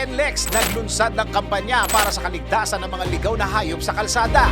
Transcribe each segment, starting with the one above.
NLEX naglunsad ng kampanya para sa kaligtasan ng mga ligaw na hayop sa kalsada.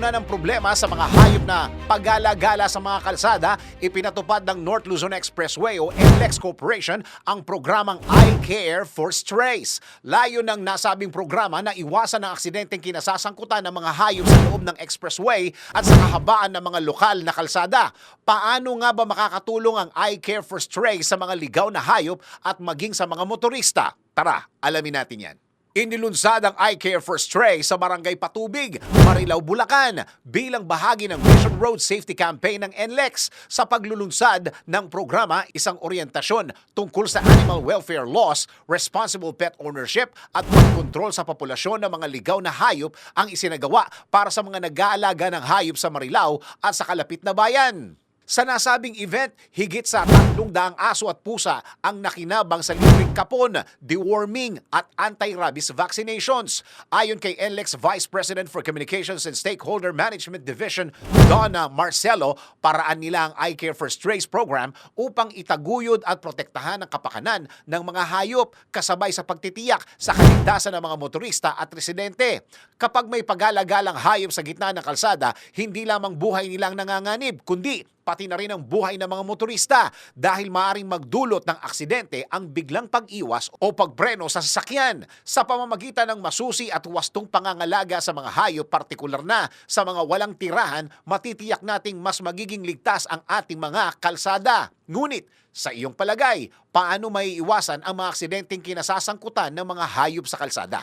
Upang tugunan ang problema sa mga hayop na pagala-gala sa mga kalsada, ipinatupad ng North Luzon Expressway o NLEX Corporation ang programang I Care for Strays. Layo ng nasabing programa na iwasan ang aksidenteng kinasasangkutan ng mga hayop sa loob ng expressway at sa kahabaan ng mga lokal na kalsada. Paano nga ba makakatulong ang I Care for Strays sa mga ligaw na hayop at maging sa mga motorista? Tara, alamin natin yan. Inilunsad ang I Care for Stray sa Barangay Patubig, Marilao, Bulacan bilang bahagi ng Vision Road Safety Campaign ng NLEX sa paglulunsad ng programa isang oryentasyon tungkol sa animal welfare laws, responsible pet ownership at pagkontrol sa populasyon ng mga ligaw na hayop ang isinagawa para sa mga nag-aalaga ng hayop sa Marilao at sa kalapit na bayan. Sa nasabing event, higit sa 300 aso at pusa ang nakinabang sa libreng kapon, deworming at anti-rabies vaccinations. Ayon kay NLEX Vice President for Communications and Stakeholder Management Division, Donna Marcelo, paraan nila ang I Care for Strays program upang itaguyod at protektahan ang kapakanan ng mga hayop kasabay sa pagtitiyak sa kaligtasan ng mga motorista at residente. Kapag may pagala-galang hayop sa gitna ng kalsada, hindi lamang buhay nilang nanganganib, kundi pati na rin ang buhay ng mga motorista dahil maaring magdulot ng aksidente ang biglang pag-iwas o pagpreno sa sasakyan sa pamamagitan ng masusi at wastong pangangalaga sa mga hayop partikular na sa mga walang tirahan matitiyak nating mas magiging ligtas ang ating mga kalsada. Ngunit sa iyong palagay, paano may iwasan ang mga aksidenteng kinasasangkutan ng mga hayop sa kalsada?